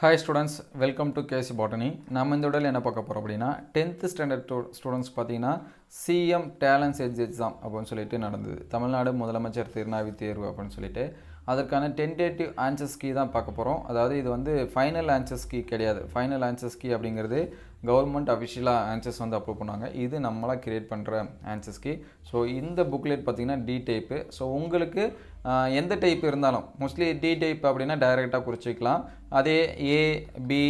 Hi students welcome to KC botany நம்ம இந்த உடல் என்ன பார்க்க போகிறோம் அப்படின்னா டென்த்து ஸ்டாண்டர்ட் ஸ்டூடெண்ட்ஸ் பார்த்தீங்கன்னா சிஎம் டேலண்ட்ஸ் எஜ் எக்ஸாம் அப்படின்னு சொல்லிட்டு நடந்தது. தமிழ்நாடு முதலமைச்சர் திருநாவி தேர்வு அப்படின்னு சொல்லிட்டு அதற்கான டென்டேட்டிவ் ஆன்சர்ஸ் கீ தான் பார்க்க போகிறோம் அதாவது இது வந்து ஃபைனல் ஆன்சர்ஸ் கீ கிடையாது. ஃபைனல் ஆன்சர்ஸ் கீ அப்படிங்கிறது கவர்மெண்ட் அஃபிஷியலாக ஆன்சர்ஸ் வந்து அப்ரூவ் பண்ணுவாங்க. இது நம்மளாக கிரியேட் பண்ணுற ஆன்சர்ஸ்க்கு ஸோ இந்த புக்லெட் பார்த்திங்கன்னா டி டைப்பு ஸோ உங்களுக்கு எந்த டைப் இருந்தாலும் மோஸ்ட்லி டி டைப் அப்படின்னா டைரெக்டாக குறிச்சிக்கலாம் அதே ஏ பி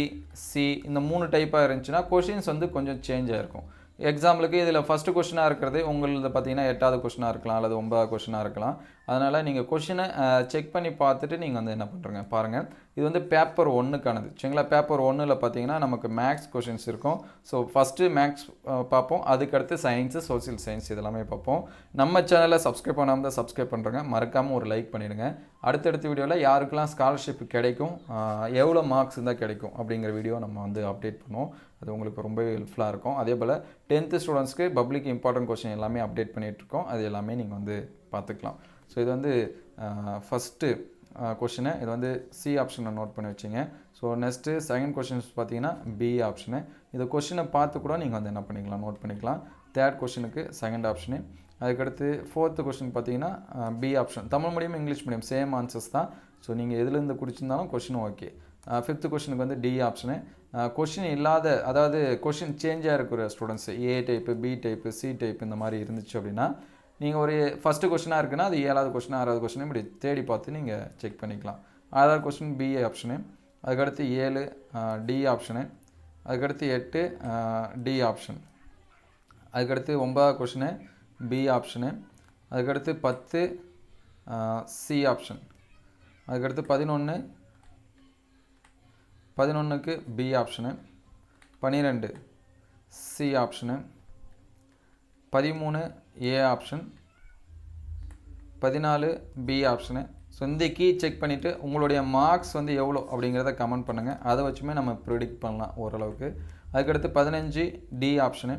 சி இந்த மூணு டைப்பாக இருந்துச்சுன்னா கொஷின்ஸ் வந்து கொஞ்சம் சேஞ்ச் ஆகிருக்கும் எக்ஸாம்பிளுக்கு இதில் ஃபஸ்ட்டு கொஷினாக இருக்கிறது உங்களது பார்த்தீங்கன்னா எட்டாவது கொஷினாக இருக்கலாம் அல்லது ஒன்பதாவது கொஷினாக இருக்கலாம். அதனால் நீங்கள் கொஷினை செக் பண்ணி பார்த்துட்டு நீங்கள் வந்து என்ன பண்ணுறங்க பாருங்கள் இது வந்து பேப்பர் ஒன்றுக்கானது சரிங்களா? பேப்பர் ஒன்றில் பார்த்தீங்கன்னா நமக்கு மேக்ஸ் கொஷின்ஸ் இருக்கும். ஸோ ஃபஸ்ட்டு மேக்ஸ் பார்ப்போம். அதுக்கடுத்து சயின்ஸு சோசியல் சயின்ஸ் இதெல்லாமே பார்ப்போம். நம்ம சேனலை சப்ஸ்கிரைப் பண்ணாமல் தான் சப்ஸ்கிரைப் பண்ணுறேங்க மறக்காமல் ஒரு லைக் பண்ணிடுங்க. அடுத்தடுத்த வீடியோவில் யாருக்கெல்லாம் ஸ்காலர்ஷிப் கிடைக்கும் எவ்வளோ மார்க்ஸ் இருந்தால் கிடைக்கும் அப்படிங்கிற வீடியோ நம்ம வந்து அப்டேட் பண்ணுவோம். அது உங்களுக்கு ரொம்பவே ஹெல்ப்ஃபுல்லாக இருக்கும். அதே போல் டென்த்து ஸ்டூடெண்ட்ஸ்க்கு பப்ளிக் இம்பார்ட்டன்ட் கொஷின் எல்லாமே அப்டேட் பண்ணிகிட்ருக்கோம் அது எல்லாமே நீங்கள் வந்து பார்த்துக்கலாம். ஸோ இது வந்து ஃபஸ்ட்டு கொஷினு இது வந்து சி ஆப்ஷனை நோட் பண்ணி வச்சிங்க. ஸோ நெக்ஸ்ட்டு செகண்ட் கொஷின்ஸ் பார்த்தீங்கன்னா பி ஆப்ஷனு இந்த கொஷினை பார்த்து கூட நீங்கள் வந்து என்ன பண்ணிக்கலாம் நோட் பண்ணிக்கலாம். தேர்ட் கொஷினுக்கு செகண்ட் ஆப்ஷனு அதுக்கடுத்து ஃபோர்த்து கொஷின் பார்த்தீங்கன்னா B option Tamil medium English medium same answers தான். ஸோ நீங்கள் எதுலேருந்து குடிச்சிருந்தாலும் கொஷினும் ஓகே ஃபிஃப்த்து கொஷினுக்கு வந்து டி ஆப்ஷனு கொஷின் இல்லாத அதாவது கொஷின் சேஞ்சாக இருக்கிற students A type B type C type இந்த மாதிரி இருந்துச்சு அப்படின்னா நீங்கள் ஒரு ஃபஸ்ட்டு கொஷினாக இருக்குன்னா அது ஏழாவது கொஷின் ஆறாவது கொஷின் இப்படி தேடி பார்த்து நீங்கள் செக் பண்ணிக்கலாம். ஆறாவது கொஷின் பி ஆப்ஷனு அதுக்கடுத்து ஏழு டி ஆப்ஷனு அதுக்கடுத்து எட்டு டி ஆப்ஷன் அதுக்கடுத்து ஒன்பதாவது கொஷினு பி ஆப்ஷனு அதுக்கடுத்து பத்து சி ஆப்ஷன் அதுக்கடுத்து பதினொன்று பதினொன்றுக்கு பி ஆப்ஷனு பன்னிரெண்டு சி ஆப்ஷனு பதிமூணு ஏ ஆப்ஷன் பதினாலு பி ஆப்ஷனு ஸோ இந்த கீ செக் பண்ணிவிட்டு உங்களுடைய மார்க்ஸ் வந்து எவ்வளோ அப்படிங்கிறத கமெண்ட் பண்ணுங்கள் அதை வச்சுமே நம்ம ப்ரிடிக்ட் பண்ணலாம் ஓரளவுக்கு. அதுக்கடுத்து பதினஞ்சு டி ஆப்ஷனு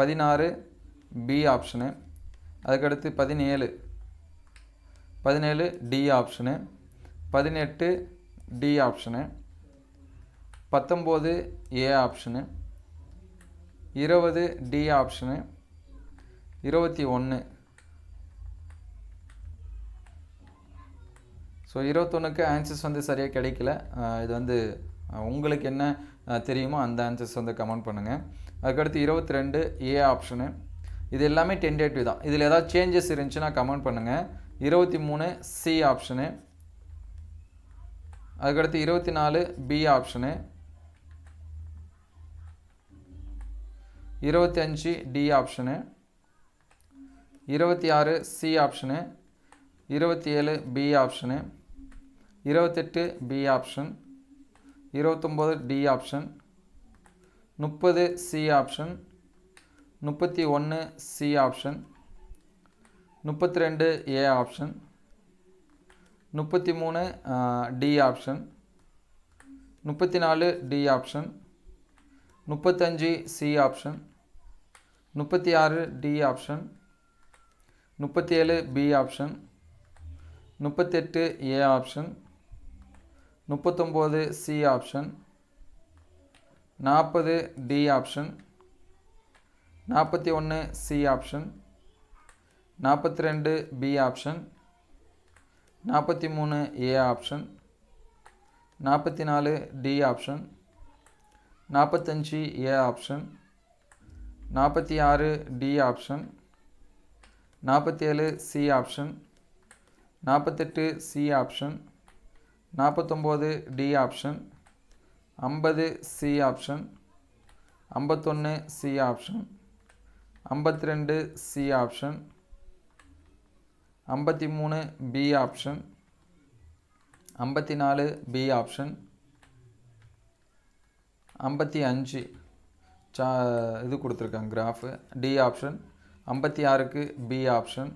பதினாறு பி ஆப்ஷனு அதுக்கடுத்து பதினேழு. பதினேழு டி ஆப்ஷனு பதினெட்டு டி ஆப்ஷனு பத்தொம்போது ஏ ஆப்ஷனு இருபது டி ஆப்ஷனு இருபத்தி ஒன்று ஸோ இருபத்தொன்னுக்கு ஆன்சர்ஸ் வந்து சரியாக கிடைக்கல. இது வந்து உங்களுக்கு என்ன தெரியுமோ அந்த ஆன்சர்ஸ் வந்து கமெண்ட் பண்ணுங்கள் அதுக்கடுத்து இருபத்தி ரெண்டு ஏ ஆப்ஷனு இது எல்லாமே டென்டேட்டிவ் தான். இதில் ஏதாவது சேஞ்சஸ் இருந்துச்சுன்னா கமெண்ட் பண்ணுங்கள் இருபத்தி மூணு சி ஆப்ஷனு அதுக்கடுத்து இருபத்தி நாலு பி ஆப்ஷனு இருபத்தி அஞ்சு டி ஆப்ஷனு இருபத்தி ஆறு சி ஆப்ஷனு இருபத்தி ஏழு பி ஆப்ஷனு இருபத்தெட்டு பி ஆப்ஷன் இருபத்தொம்போது டி ஆப்ஷன் முப்பது சி ஆப்ஷன் முப்பத்தி ஒன்று சி ஆப்ஷன் முப்பத்தி ரெண்டு ஏ ஆப்ஷன் முப்பத்தி மூணு டி ஆப்ஷன் முப்பத்தி நாலு டி ஆப்ஷன் முப்பத்தஞ்சு சி ஆப்ஷன் முப்பத்தி ஆறு டி ஆப்ஷன் முப்பத்தி ஏழு பி ஆப்ஷன் முப்பத்தெட்டு ஏ ஆப்ஷன் முப்பத்தொம்போது சி ஆப்ஷன் நாற்பது டி ஆப்ஷன் நாற்பத்தி ஒன்று சி ஆப்ஷன் நாற்பத்தி ரெண்டு பி ஆப்ஷன் நாற்பத்தி மூணு ஏ ஆப்ஷன் நாற்பத்தி நாலு டி ஆப்ஷன் நாற்பத்தஞ்சு ஏ ஆப்ஷன் நாற்பத்தி ஆறு டி ஆப்ஷன் நாற்பத்தேழு சி ஆப்ஷன் நாற்பத்தெட்டு சி ஆப்ஷன் நாற்பத்தொம்போது டி ஆப்ஷன் ஐம்பது சி ஆப்ஷன் ஐம்பத்தொன்று சி ஆப்ஷன் ஐம்பத்தி ரெண்டு சி ஆப்ஷன் ஐம்பத்தி மூணு பி ஆப்ஷன் ஐம்பத்தி நாலு பி ஆப்ஷன் ஐம்பத்தி அஞ்சு சா இது கொடுத்துருக்காங்க கிராஃபு டி ஆப்ஷன் ஐம்பத்தி ஆறுக்கு பி ஆப்ஷன்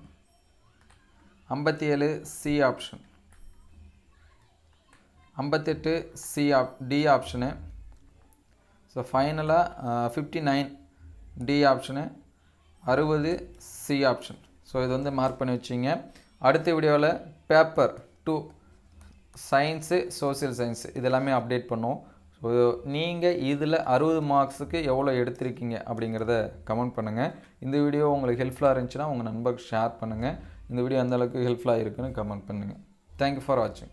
ஐம்பத்தி ஏழு சி ஆப்ஷன் ஐம்பத்தெட்டு C op D option so ஃபைனலாக ஃபிஃப்டி நைன் டி ஆப்ஷனு அறுபது சி ஆப்ஷன் ஸோ இது வந்து மார்க் பண்ணி வச்சிங்க. அடுத்த வீடியோவில் paper two science social science இதெல்லாமே அப்டேட் பண்ணுவோம். ஸோ நீங்கள் இதில் அறுபது மார்க்ஸுக்கு எவ்வளோ எடுத்திருக்கீங்க அப்படிங்கிறத கமெண்ட் பண்ணுங்கள் இந்த வீடியோ உங்களுக்கு ஹெல்ப்ஃபுல்லாக இருந்துச்சுன்னா உங்கள் நண்பருக்கு ஷேர் பண்ணுங்கள் இந்த வீடியோ எந்த அளவுக்கு ஹெல்ப்ஃபுல்லாக இருக்குன்னு கமெண்ட் பண்ணுங்கள் தேங்க்யூ ஃபார் வாட்சிங்